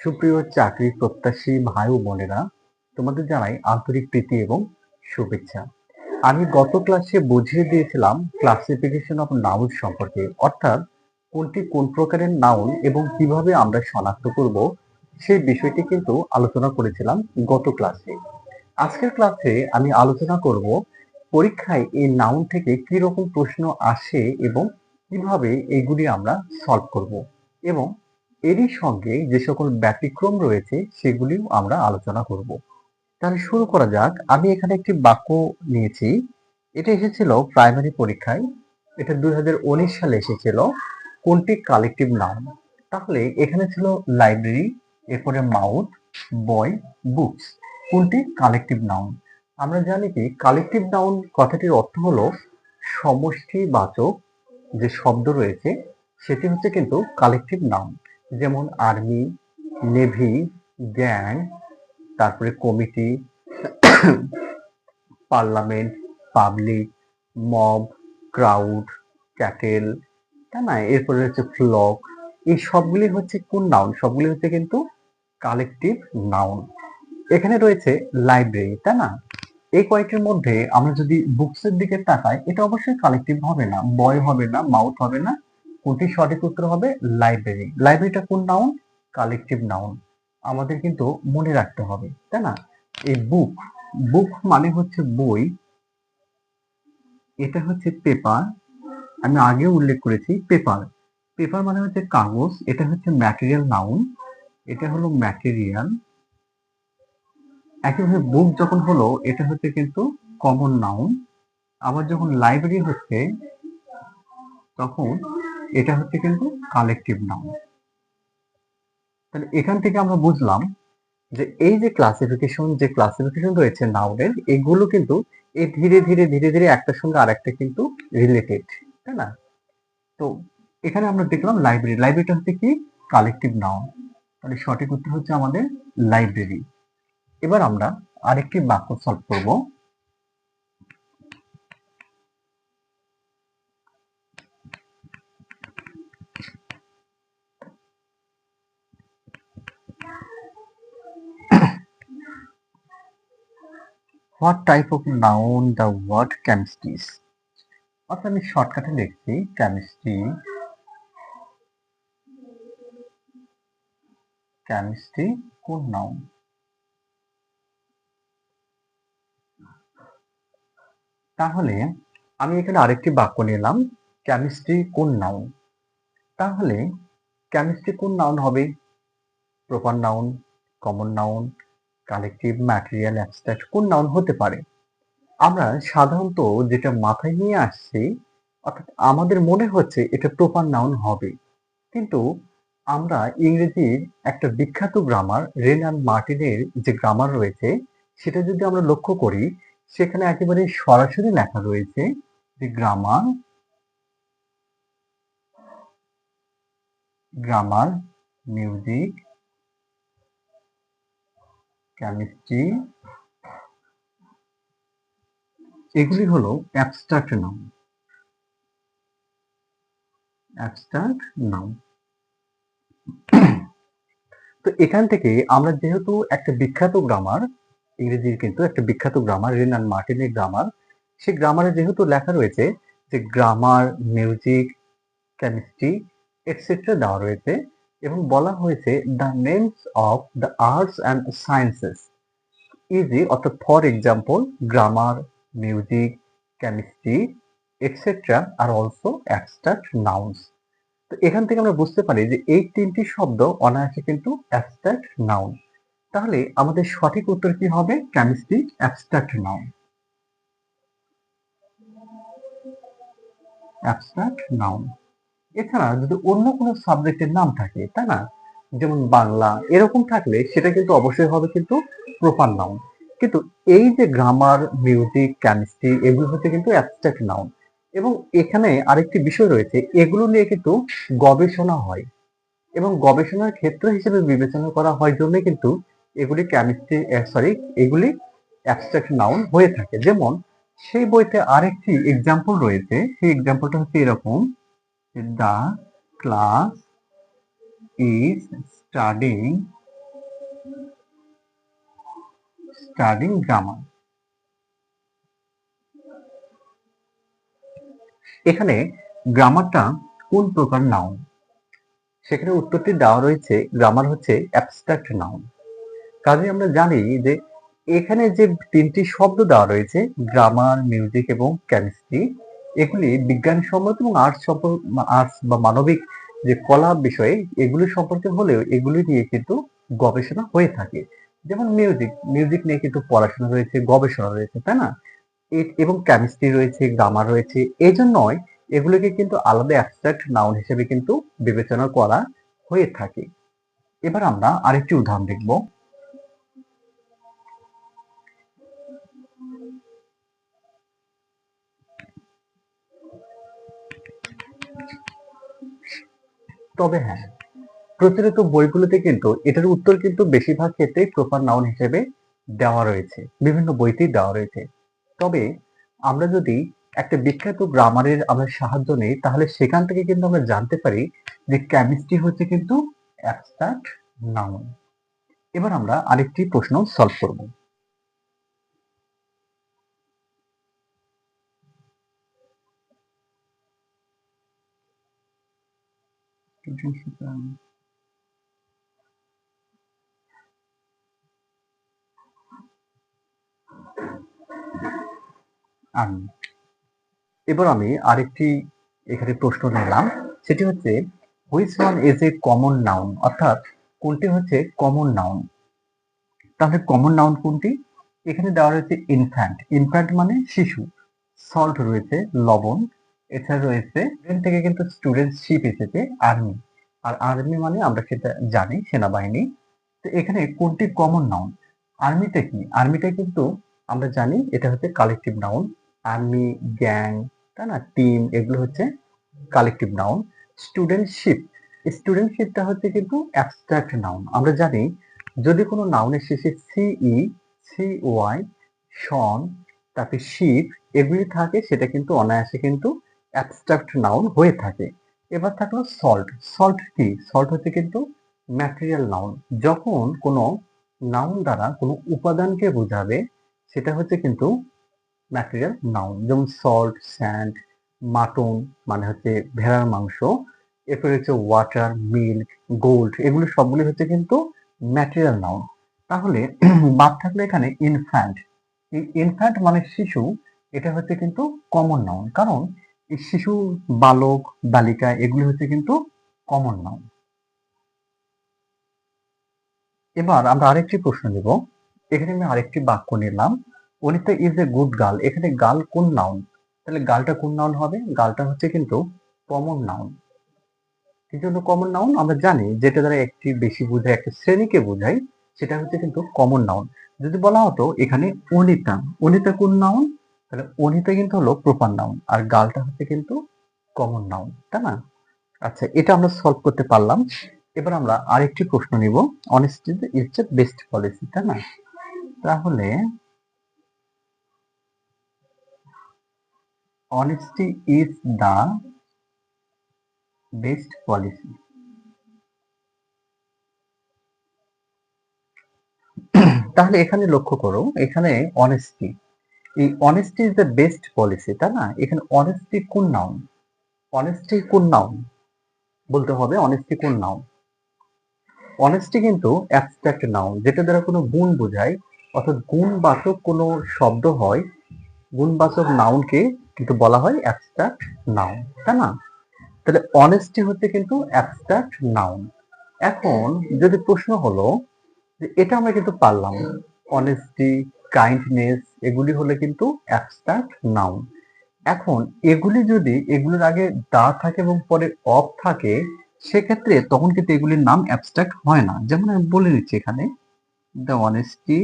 সুপ্রিয় চাকরি প্রত্যাশী ভাই ও বোনেরা, তোমাদের জানাই আন্তরিক প্রীতি এবং শুভেচ্ছা। আমি গত ক্লাসে বুঝিয়ে দিয়েছিলাম ক্লাসিফিকেশন অফ নাউন সম্পর্কে, অর্থাৎ কোনটি কোন প্রকারের নাউন এবং কীভাবে আমরা শনাক্ত করব সেই বিষয়টি কিন্তু আলোচনা করেছিলাম গত ক্লাসে আজকের ক্লাসে আমি আলোচনা করব পরীক্ষায় এই নাউন থেকে কি রকম প্রশ্ন আসে এবং কীভাবে এগুলি আমরা সলভ করব এবং এরই সঙ্গে যে সকল ব্যতিক্রম রয়েছে সেগুলিও আমরা আলোচনা করব। তাহলে শুরু করা যাক। আমি এখানে একটি বাক্য নিয়েছি। এটা এসেছিল প্রাইমারি পরীক্ষায়। এটা দুই হাজার উনিশ সালে এসেছিল। কোনটি কালেকটিভ নাউন তাহলে এখানে ছিল লাইব্রেরি এরপরে মাউথ বয় বুকস কোনটি কালেকটিভ নাউন আমরা জানি কি কালেকটিভ নাউন কথাটির অর্থ হলো সমষ্টিবাচক যে শব্দ রয়েছে, সেটি হচ্ছে কিন্তু কালেকটিভ নাউন যেমন আর্মি, নেভি, গ্যাং, তারপরে committee, parliament, public, mob, crowd, cattle, তাই না? এরপরে হচ্ছে ফ্লক। এই সবগুলি হচ্ছে কোন নাউন সবগুলি হচ্ছে কিন্তু কালেকটিভ নাউন এখানে রয়েছে লাইব্রেরি তাই না? এই কয়েকটির মধ্যে আমরা যদি বুকসের দিকে তাকাই, এটা অবশ্যই কালেকটিভ হবে না। বয় হবে না মাউথ হবে না। কোনটি সঠিক উত্তর হবে? লাইব্রেরি লাইব্রেরিটা কোন নাউন কালেকটিভ নাউন আমাদের কিন্তু মনে রাখতে হবে, তাই না? এই বুক বুক মানে হচ্ছে বই, এটা হচ্ছে পেপার আমি আগে উল্লেখ করেছি পেপার পেপার মানে হচ্ছে কাগজ, এটা হচ্ছে ম্যাটেরিয়াল নাউন এটা হলো ম্যাটেরিয়াল একইভাবে বুক যখন হলো, এটা হচ্ছে কিন্তু কমন নাউন আবার যখন লাইব্রেরি হচ্ছে, তখন এটা হচ্ছে কিন্তু কালেকটিভ নাউন তাহলে এখান থেকে আমরা বুঝলাম যে এই যে ক্লাসিফিকেশন যে ক্লাসিফিকেশন রয়েছে নাউনের এগুলো কিন্তু এই ধীরে ধীরে ধীরে ধীরে একটার সঙ্গে আরেকটা কিন্তু রিলেটেড তাই না? তো এখানে আমরা দেখলাম লাইব্রেরি লাইব্রেরিটা হচ্ছে কি? কালেকটিভ নাউন তাহলে সঠিক উত্তর হচ্ছে আমাদের লাইব্রেরি এবার আমরা আরেকটি বাক্য সলভ করব। What type of noun the word chemistry is অর্থাৎ আমি শর্টকাটে লিখছি কেমিস্ট্রি কেমিস্ট্রি কোন নাউন তাহলে, আমি এখানে আরেকটি বাক্য নিলাম কেমিস্ট্রি কোন নাউন তাহলে কেমিস্ট্রি কোন নাউন হবে? Proper noun common noun collective material abstract কোন নাউন হতে পারে। আমরা সাধারণত যেটা মাথায় নিয়ে আসছি, অর্থাৎ আমাদের মনে হচ্ছে এটা প্রপার নাউন হবে। কিন্তু আমরা ইংরেজির একটা বিখ্যাত গ্রামার রেন অ্যান্ড মার্টিনের যে গ্রামার রয়েছে, সেটা যদি আমরা লক্ষ্য করি, সেখানে একেবারে সরাসরি লেখা রয়েছে যে গ্রামার গ্রামার মিউজিক কেমিস্ট্রি এগুলি হলো অ্যাবস্ট্রাক্ট নাউন অ্যাবস্ট্রাক্ট নাউন তো এখান থেকে আমরা যেহেতু একটা বিখ্যাত গ্রামার ইংরেজির কিন্তু একটা বিখ্যাত গ্রামার রেন অ্যান্ড মার্টিনের গ্রামার সে গ্রামারে যেহেতু লেখা রয়েছে যে গ্রামার মিউজিক কেমিস্ট্রি এটসেট্রা দেওয়া রয়েছে এবং বলা হয়েছে the names of the arts and sciences is অর্থাৎ for example grammar music chemistry etcetera R also abstract nouns তো এখান থেকে আমরা বুঝতে পারি যে এই তিনটি শব্দ অনায়াসে কিন্তু অ্যাবস্ট্রাক্ট নাউন তাহলে আমাদের সঠিক উত্তর কি হবে? Chemistry abstract noun abstract noun এছাড়া যদি অন্য কোনো সাবজেক্টের নাম থাকে, তাই না? যেমন বাংলা, এরকম থাকলে সেটা কিন্তু অবশ্যই হবে কিন্তু প্রপার নাউন কিন্তু এই যে গ্রামার মিউজিক কেমিস্ট্রি এগুলো হচ্ছে কিন্তু অ্যাবস্ট্রাক্ট নাউন এবং এখানে আরেকটি বিষয় রয়েছে, এগুলো নিয়ে কিন্তু গবেষণা হয়। এবং গবেষণার ক্ষেত্র হিসেবে বিবেচনা করা হয় জন্য কিন্তু এগুলি কেমিস্ট্রি সরি এগুলি অ্যাবস্ট্রাক্ট নাউন হয়ে থাকে। যেমন সেই বইতে আরেকটি এক্সাম্পল রয়েছে, সেই এক্সাম্পলটা হচ্ছে এরকম। the class is studying studying grammar. এখানে গ্রামারটা কোন প্রকার নাউন সেখানে উত্তরটি দেওয়া রয়েছে গ্রামার হচ্ছে অ্যাবস্ট্রাক্ট নাউন কাজে আমরা জানি যে এখানে যে তিনটি শব্দ দেওয়া রয়েছে গ্রামার মিউজিক এবং কেমিস্ট্রি এগুলি বিজ্ঞানসম্মত এবং আর্টস আর্টস বা মানবিক যে কলা বিষয়ে এগুলি সম্পর্কে হলেও এগুলি নিয়ে কিন্তু গবেষণা হয়ে থাকে। যেমন মিউজিক মিউজিক নিয়ে কিন্তু পড়াশোনা রয়েছে, গবেষণা রয়েছে, তাই না? এবং কেমিস্ট্রি রয়েছে গ্রামার রয়েছে, এই জন্যই এগুলোকে কিন্তু আলাদা অ্যাবস্ট্রাক্ট নাউন হিসেবে কিন্তু বিবেচনা করা হয়ে থাকে। এবার আমরা আরেকটি উদাহরণ দেখব। তবে হ্যাঁ প্রচলিত বইগুলোতে কিন্তু এটার উত্তর কিন্তু বেশিরভাগ ক্ষেত্রেই প্রপার নাউন হিসেবে দেওয়া রয়েছে, বিভিন্ন বইতেই দেওয়া রয়েছে। তবে আমরা যদি একটা বিখ্যাত গ্রামারের আমরা সাহায্য নেই, তাহলে সেখান থেকে কিন্তু আমরা জানতে পারি যে কেমিস্ট্রি হচ্ছে কিন্তু অ্যাবস্ট্রাক্ট নাউন এবার আমরা আরেকটি প্রশ্ন সলভ করব। আমি। এবার আমি আরেকটি এখানে প্রশ্ন নিলাম সেটি হচ্ছে which one is a common noun অর্থাৎ কোনটি হচ্ছে কমন নাউন তাহলে কমন নাউন কোনটি? এখানে দেওয়া রয়েছে ইনফ্যান্ট ইনফ্যান্ট মানে শিশু। সল্ট রয়েছে লবণ। এছাড়া রয়েছে থেকে কিন্তু স্টুডেন্টশিপ এসেছে আর্মি আর আর্মি মানে আমরা সেটা জানি, সেনাবাহিনী। তো এখানে কোনটি কমন নাউন আর্মিটা কি? আর্মিটা কিন্তু আমরা জানি এটা হচ্ছে কালেকটিভ নাউন আর্মি গ্যাং তাই না? টিম এগুলো হচ্ছে কালেকটিভ নাউন স্টুডেন্টশিপ স্টুডেন্টশিপটা হচ্ছে কিন্তু অ্যাবস্ট্রাক্ট নাউন আমরা জানি যদি কোনো নাউনের শেষে সিই সি ওয়াই শন তারপরে শিপ এগুলি থাকে, সেটা কিন্তু অনায়াসে কিন্তু অ্যাবস্ট্রাক্ট নাউন হয়ে থাকে। এবার থাকল সল্ট সল্ট কি? সল্ট হচ্ছে কিন্তু ম্যাটেরিয়াল নাউন যখন কোনো নাউন দ্বারা কোনো উপাদানকে বোঝাবে, সেটা হচ্ছে কিন্তু ম্যাটেরিয়াল নাউন যেমন সল্ট স্যান্ড মাটন মানে হচ্ছে ভেড়ার মাংস, এরপরে হচ্ছে ওয়াটার মিল্ক গোল্ড এগুলো সবগুলি হচ্ছে কিন্তু ম্যাটেরিয়াল নাউন তাহলে বাদ থাকলে এখানে ইনফ্যান্ট ইনফ্যান্ট মানে শিশু, এটা হচ্ছে কিন্তু কমন নাউন কারণ শিশু, বালক, বালিকা এগুলি হচ্ছে কিন্তু কমন নাউন এবার আমরা আরেকটি প্রশ্ন নেব। এখানে আমি আরেকটি বাক্য নিলাম। Anita is a good girl এখানে গার্ল কোন নাউন তাহলে গার্লটা কোন নাউন হবে? গার্লটা হচ্ছে কিন্তু কমন নাউন কি জন্য কমন নাউন আমরা জানি যেটা দ্বারা একটি বেশি বোঝায়, একটা শ্রেণীকে বোঝায়, সেটা হচ্ছে কিন্তু কমন নাউন যদি বলা হতো এখানে অনিতা অনিতা কোন নাউন তাহলে অনিতা কিন্তু হলো প্রপার নাউন আর গালটা হচ্ছে কিন্তু কমন নাউন তাই না? আচ্ছা এটা আমরা সলভ করতে পারলাম। এবার আমরা আরেকটি প্রশ্ন নিব honesty is the best policy তাই না? তাহলে, honesty is the best policy. তাহলে এখানে লক্ষ্য করো, এখানে অনেস্টি এই honesty is the best policy তাই না? এখানে অনেস্টি কোন নাউন অনেস্টি কোন নাউন বলতে হবে অনেস্টি কোন নাউন অনেস্টি কিন্তু অ্যাবস্ট্রাক্ট নাউন যেটা দ্বারা কোনো গুণ বোঝায়, অর্থাৎ গুণবাচক কোনো শব্দ হয়, গুণবাচক নাউনকে কিন্তু বলা হয় অ্যাবস্ট্রাক্ট নাউন তাই না? তাহলে অনেস্টি হচ্ছে কিন্তু অ্যাবস্ট্রাক্ট নাউন এখন যদি প্রশ্ন হলো যে এটা আমরা কিন্তু পারলাম অনেস্টি কাইন্ডনেস এগুলি হলে কিন্তু অ্যাবস্ট্রাক্ট নাউন এখন এগুলি যদি এগুলির আগে দা থাকে এবং পরে অফ থাকে, সেক্ষেত্রে তখন কিন্তু এগুলির নাম অ্যাবস্ট্রাক্ট হয় না। যেমন আমি বলে নিচ্ছি এখানে the honesty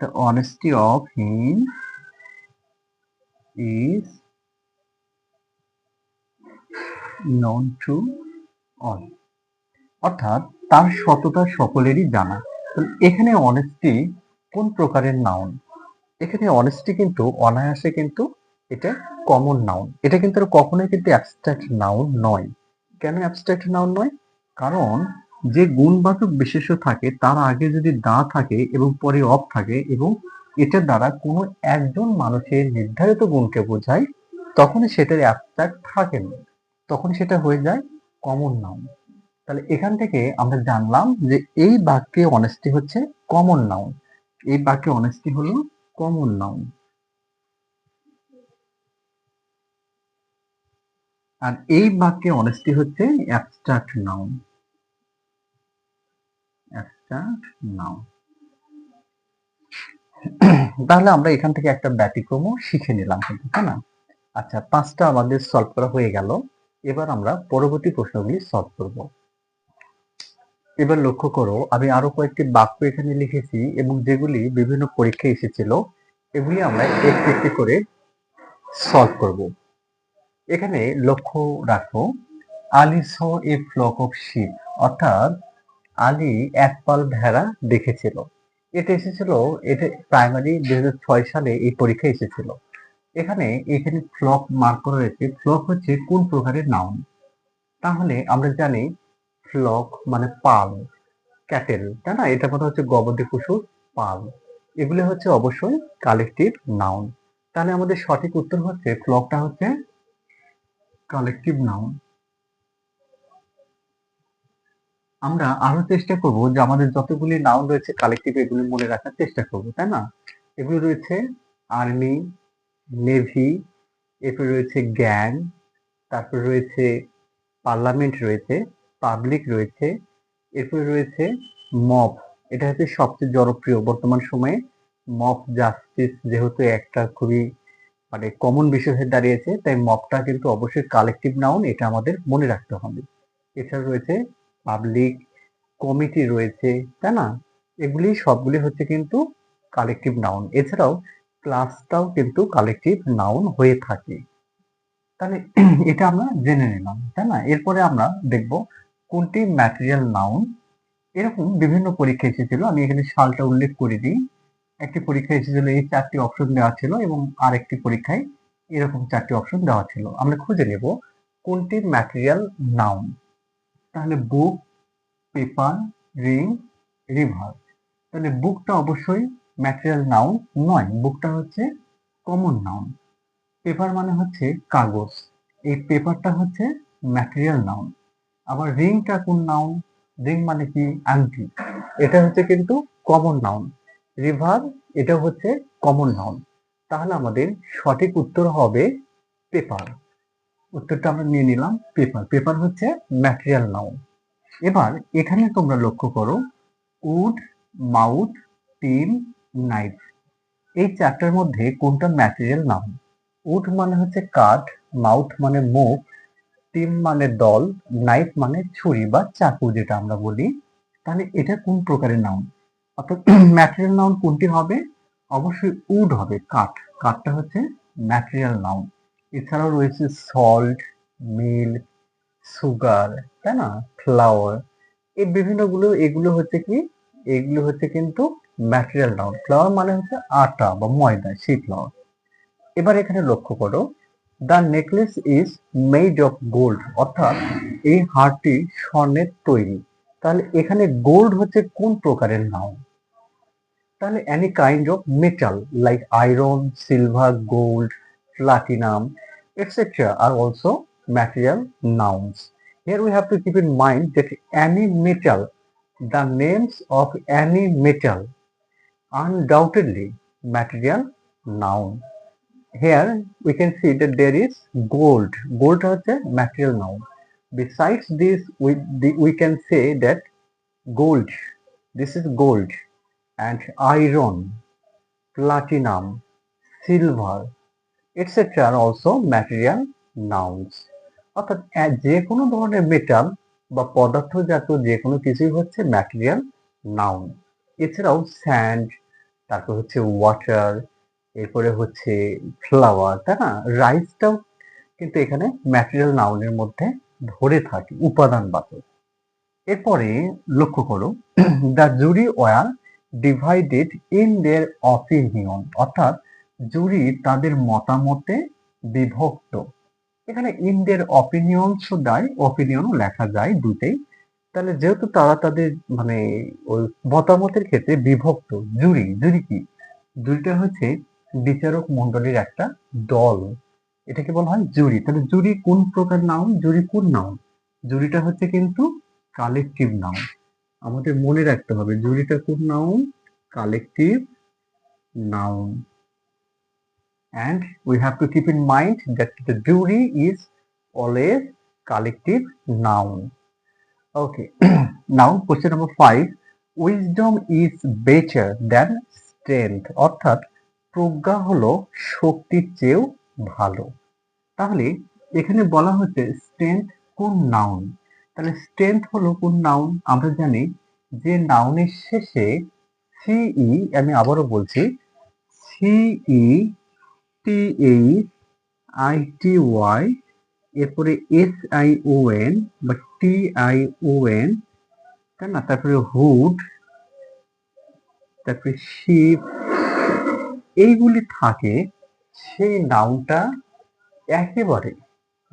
the honesty of him is known to all অর্থাৎ তার সততা সকলেরই জানা। এখানে অনেস্টি কোন প্রকারের নাউন এখানে অনেস্টি কিন্তু অনায়াসে কিন্তু এটা কমন নাউন এটা কিন্তু কখনোই কিন্তু অ্যাবস্ট্রাক্ট নাউন নয়। কেন অ্যাবস্ট্রাক্ট নাউন নয়? কারণ যে গুণবাচক বিশেষ্য থাকে, তার আগে যদি দা থাকে এবং পরে অফ থাকে এবং এটার দ্বারা কোনো একজন মানুষের নির্ধারিত গুণকে বোঝায়, তখনই সেটার অ্যাবস্ট্রাক্ট থাকে না। তখন সেটা হয়ে যায় কমন নাউন তাহলে এখান থেকে আমরা জানলাম যে এই বাক্যে অনেস্টি হচ্ছে কমন নাউন এই বাক্যে অনেস্টি হলো কমন নাউন আর এই বাক্যে অনেস্টি হচ্ছে অ্যাবস্ট্রাক্ট নাউন তাহলে আমরা এখান থেকে একটা ব্যতিক্রমও শিখে নিলাম কিন্তু, তাই না? আচ্ছা পাঁচটা আমাদের সলভ করা হয়ে গেল। এবার আমরা পরবর্তী প্রশ্নগুলি সলভ করব। এবার লক্ষ্য করো, আমি আরও কয়েকটি বাক্য এখানে লিখেছি এবং যেগুলি বিভিন্ন পরীক্ষায় এসেছিল, এগুলি আমরা একটি একটু করে সলভ করব। এখানে লক্ষ্য রাখো, Ali saw a flock of sheep অর্থাৎ আলি এক পাল ভেড়া দেখেছিল। এটা এসেছিল, এটা প্রাইমারি দুই হাজার ছয় সালে এই পরীক্ষা এসেছিল। এখানে এখানে ফ্লক মার্ক করা রয়েছে, ফ্লক হচ্ছে কোন প্রকারের নাউন তাহলে আমরা জানি ফ্লক মানে পাল, ক্যাটেল, তাই না? এটা কথা হচ্ছে গবাদি পশুর পাল। এগুলো হচ্ছে অবশ্যই কালেকটিভ নাউন তাহলে আমাদের সঠিক উত্তর হচ্ছে ফ্লকটা হচ্ছে কালেকটিভ নাউন আমরা আরও চেষ্টা করব যে আমাদের যতগুলি নাউন রয়েছে কালেকটিভ এগুলি মনে রাখার চেষ্টা করব, তাই না? এগুলো রয়েছে আর্মি নেভি এরপর রয়েছে গ্যাং তারপর রয়েছে পার্লামেন্ট রয়েছে। পাবলিক রয়েছে, এরপরে রয়েছে মব এটা হচ্ছে সবচেয়ে জনপ্রিয় বর্তমান সময়ে। মব জাস্টিস যেহেতু একটা খুবই মানে কমন বিষয় হয়ে দাঁড়িয়েছে, তাই মবটা কিন্তু অবশ্যই কালেকটিভ নাউন এটা আমাদের মনে রাখতে হবে। এছাড়া রয়েছে পাবলিক কমিটি রয়েছে, তাই না? এগুলি সবগুলি হচ্ছে কিন্তু কালেকটিভ নাউন এছাড়াও ক্লাসটাও কিন্তু কালেকটিভ নাউন হয়ে থাকে। তাহলে এটা আমরা জেনে নিলাম, তাই না? এরপরে আমরা দেখব কোনটি ম্যাটেরিয়াল নাউন এরকম বিভিন্ন পরীক্ষা এসেছিল। আমি এখানে সালটা উল্লেখ করে দিই। একটি পরীক্ষা এসেছিল, এই চারটি অপশন দেওয়া ছিল এবং আরেকটি পরীক্ষায় এরকম চারটি অপশন দেওয়া ছিল। আমরা খুঁজে নেব কোনটি ম্যাটেরিয়াল নাউন তাহলে বুক পেপার রিং রিভার তাহলে বুকটা অবশ্যই ম্যাটেরিয়াল নাউন নয়। বুকটা হচ্ছে কমন নাউন পেপার মানে হচ্ছে কাগজ। এই পেপারটা হচ্ছে ম্যাটেরিয়াল নাউন আবার রিংটা কোন নাউন রিং মানে কি? আংটি। এটা হচ্ছে কিন্তু কমন নাউন রিভার এটা হচ্ছে কমন নাউন তাহলে আমাদের সঠিক উত্তর হবে পেপার উত্তরটা আমরা নিয়ে নিলাম পেপার পেপার হচ্ছে ম্যাটেরিয়াল নাউন এবার এখানে তোমরা লক্ষ্য করো, উড, মাউথ, টিন, নাইফ। এই চারটার মধ্যে কোনটা ম্যাটেরিয়াল নাউন উড মানে হচ্ছে কাঠ, মাউথ মানে মুখ টিম মানে দল, নাইফ মানে ছুরি বা চাকু যেটা আমরা বলি। তাহলে এটা কোন প্রকারের নাউন অর্থাৎ ম্যাটেরিয়াল নাউন কোনটি হবে? অবশ্যই উড হবে, কাঠ। কাঠটা হচ্ছে ম্যাটেরিয়াল নাউন এছাড়াও রয়েছে সল্ট মিল্ক সুগার তাই না? ফ্লাওয়ার এই বিভিন্নগুলো, এগুলো হচ্ছে কি? এগুলো হচ্ছে কিন্তু ম্যাটেরিয়াল নাউন ফ্লাওয়ার মানে হচ্ছে আটা বা ময়দা, সেই ফ্লাওয়ার এবার এখানে লক্ষ্য করো। The necklace is made of gold অর্থাৎ এই হারটি স্বর্ণের তৈরি। তাহলে এখানে গোল্ড হচ্ছে কোন প্রকারের নাম? তাহলে any kind of metal like iron silver gold platinum etcetera R also material nouns here we have to keep in mind that any metal the names of any metal undoubtedly material nouns Here we can see that there is gold. Gold is a material noun. Besides this, we, the, we can say that gold, this is gold, and iron, platinum, silver, etcetera R also material nouns অর্থাৎ যে কোনো ধরনের metal বা পদার্থজাত যে কোনো কিছুই হচ্ছে material noun এছাড়াও স্যান্ড তারপর হচ্ছে ওয়াটার এরপরে হচ্ছে ফ্লাওয়ার তাই না? রাইসটাও কিন্তু এখানে ম্যাটেরিয়াল নাউনের মধ্যে ধরে থাকে, উপাদান বাচক। এরপরে লক্ষ্য করো the jury were divided in their opinion অর্থাৎ জুরি তাদের মতামতে বিভক্ত। এখানে ইন দের অপিনিয়ন দেয় অপিনিয়নও লেখা যায় দুটেই তাহলে যেহেতু তারা তাদের মানে ওই মতামতের ক্ষেত্রে বিভক্ত জুরি জুরি কি? জুরিটা হচ্ছে বিচারক মন্ডলীর একটা দল। এটাকে বলা হয় জুরি। তাহলে জুরি কোন প্রকার নাম জুরি কোন নাম জুরিটা হচ্ছে কিন্তু কালেকটিভ নাম আমাদের মনে রাখতে হবে, জুরিটা কোন নাম কালেকটিভ নাম and we have to keep in mind that the jury is always collective noun okay noun question number five wisdom is better than strength অর্থাৎ প্রজ্ঞা হলো শক্তির চেয়েও ভালো। তাহলে এখানে বলা হচ্ছে স্ট্রেংথ কোন নাউন তাহলে স্ট্রেংথ হলো কোন নাউন আমরা জানি যে নাউনের শেষে সিই আমি আবারও বলছি C T H I T Y এরপরে এস আই ও এন বা টি আই ও এন তাই না? তারপরে হুড তারপরে শিপ এইগুলি থাকে, সেই নাউনটা একেবারে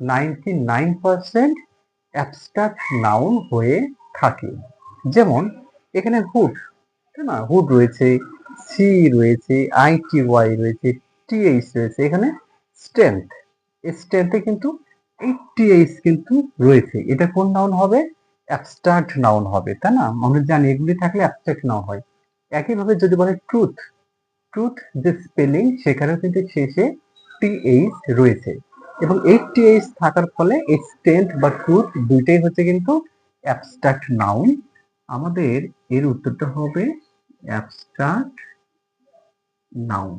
ninety nine percent abstract noun হয়ে থাকে। যেমন এখানে হুড তাই না? হুড রয়েছে সি রয়েছে আইটি ওয়াই রয়েছে টিএইচ রয়েছে, এখানে স্ট্রেংথ স্ট্রেংথে কিন্তু এই টিএইচ কিন্তু রয়েছে। এটা কোন নাউন হবে? অ্যাবস্ট্রাক্ট নাউন হবে, তাই না? আমরা জানি এগুলি থাকলে অ্যাবস্ট্রাক্ট নাউন হয়। একইভাবে যদি বলে ট্রুথ ট্রুথ যে স্পেলিং সেখানেও কিন্তু শেষে টিএইচ রয়েছে। এবং এই টিএইচ থাকার ফলে এই স্ট্রেংথ বা ট্রুথ দুইটাই হচ্ছে কিন্তু অ্যাবস্ট্রাক্ট নাউন আমাদের এর উত্তরটা হবে অ্যাবস্ট্রাক্ট নাউন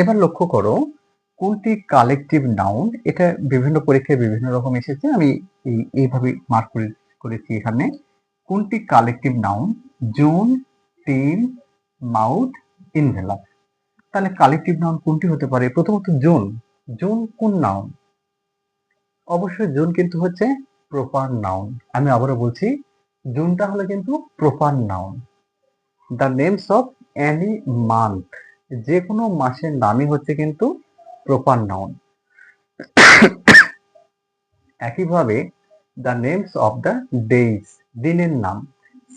এবার লক্ষ্য করো, কোনটি কালেকটিভ নাউন এটা বিভিন্ন পরীক্ষায় বিভিন্ন রকম এসেছে। আমি এই, এইভাবে মার্ক করে, করেছি এখানে। কোনটি collective noun June team mouth envelope. তাহলে কালেকটিভ নাউন কোনটি হতে পারে? প্রথমত জোন। জোন কোন নাউন? অবশ্যই জোন কিন্তু হচ্ছে প্রপার নাউন। আমি আবারও বলছি, জুনটা হলো কিন্তু proper noun. The names of any month. যে কোনো মাসের নামই হচ্ছে কিন্তু প্রপার নাউন। একইভাবে the names of the days, দিনের নাম।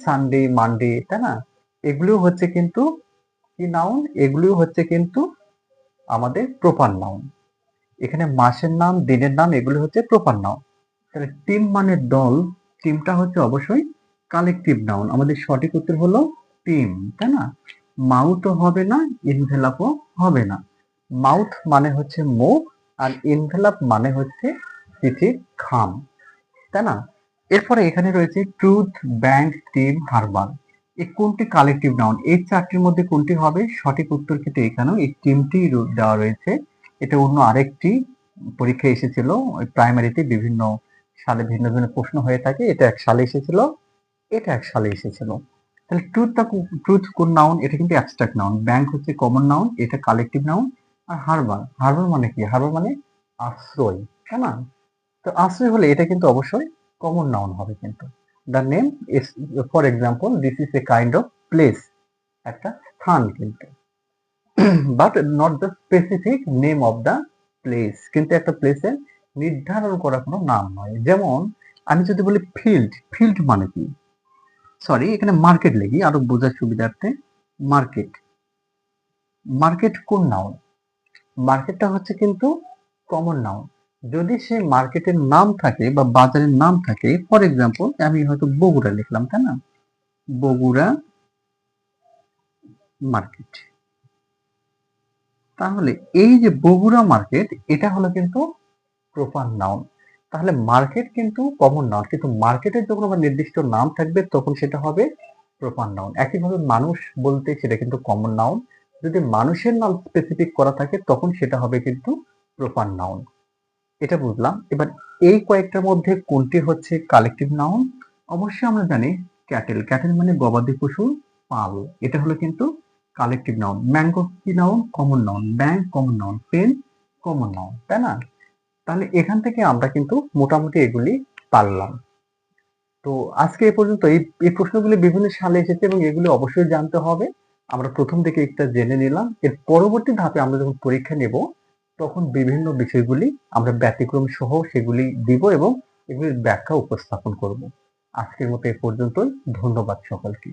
সানডে, মানডে, তাই না? এগুলিও হচ্ছে কিন্তু কি নাউন এগুলিও হচ্ছে কিন্তু আমাদের প্রপার নাউন এখানে মাসের নাম, দিনের নাম, এগুলি হচ্ছে প্রপার নাউন তাহলে টিম মানে দল টিমটা হচ্ছে অবশ্যই কালেকটিভ নাউন আমাদের সঠিক উত্তর হলো টিম তাই না? মাউথও হবে না ইনভেলাপও হবে না। মাউথ মানে হচ্ছে মুখ, আর ইনভেলাপ মানে হচ্ছে চিঠির খাম, তাই না? এরপরে এখানে রয়েছে ট্রুথ ব্যাংক টিম হারবাল এই কোনটি কালেকটিভ নাউন এই চারটির মধ্যে কোনটি হবে? সঠিক উত্তর কিন্তু এখানেও এই টিমটি দেওয়া রয়েছে। এটা অন্য আরেকটি পরীক্ষায় এসেছিল। প্রাইমারিতে বিভিন্ন সালে ভিন্ন ভিন্ন প্রশ্ন হয়ে থাকে। এটা এক সালে এসেছিল। এটা এক সালে এসেছিল। তাহলে ট্রুথটা ট্রুথ কোন নাউন এটা কিন্তু অ্যাবস্ট্রাক্ট নাউন ব্যাংক হচ্ছে কমন নাউন এটা কালেকটিভ নাউন আর হারবার হারবার মানে কি? হারবার মানে আশ্রয়। তাই না? তো আশ্রয় হলে এটা কিন্তু অবশ্যই কমন নাউন হবে কিন্তু। The name is for example this is a kind of place একটা স্থান কিন্তু। But not the specific name of the place কিন্তু একটা প্লেসের নির্ধারণ করা কোনো নাম নয়। যেমন, আমি যদি বলি ফিল্ড ফিল্ড মানে কি? সরি এখানে মার্কেট লিখি, আরও বোঝার সুবিধার্থে মার্কেট মার্কেট কোন নাউন মার্কেটটা হচ্ছে কিন্তু কমন নাউন যদি সে মার্কেটের নাম থাকে বা বাজারের নাম থাকে ফর এক্সাম্পল আমি হয়তো বগুড়া লিখলাম, তাই না? বগুড়া মার্কেট। তাহলে এই যে বগুড়া মার্কেট, এটা হলো কিন্তু প্রপার নাউন তাহলে মার্কেট কিন্তু কমন নাউন কিন্তু মার্কেটের যখন আমার নির্দিষ্ট নাম থাকবে, তখন সেটা হবে প্রপার নাউন একইভাবে মানুষ বলতে সেটা কিন্তু কমন নাউন যদি মানুষের নাম স্পেসিফিক করা থাকে, তখন সেটা হবে কিন্তু প্রপার নাউন এটা বুঝলাম। এবার এই কয়েকটার মধ্যে কোনটি হচ্ছে কালেকটিভ নাউন অবশ্যই আমরা জানি ক্যাটেল ক্যাটেল মানে গবাদি পশু, পাল। এটা হলো কিন্তু কালেকটিভ নাউন ম্যাঙ্গো কি noun common noun bank common noun pen common noun তাই না? তাহলে এখান থেকে আমরা কিন্তু মোটামুটি এগুলি পারলাম। তো আজকে এ পর্যন্ত এই এই প্রশ্নগুলি বিভিন্ন সালে এসেছে এবং এগুলি অবশ্যই জানতে হবে। আমরা প্রথম থেকে একটা জেনে নিলাম। এর পরবর্তী ধাপে আমরা যখন পরীক্ষা নেব তখন বিভিন্ন বিষয়গুলি আমরা ব্যতিক্রম সহ সেগুলি দিব এবং এগুলির ব্যাখ্যা উপস্থাপন করব। আজকের মতো এ পর্যন্তই। ধন্যবাদ সকলকে।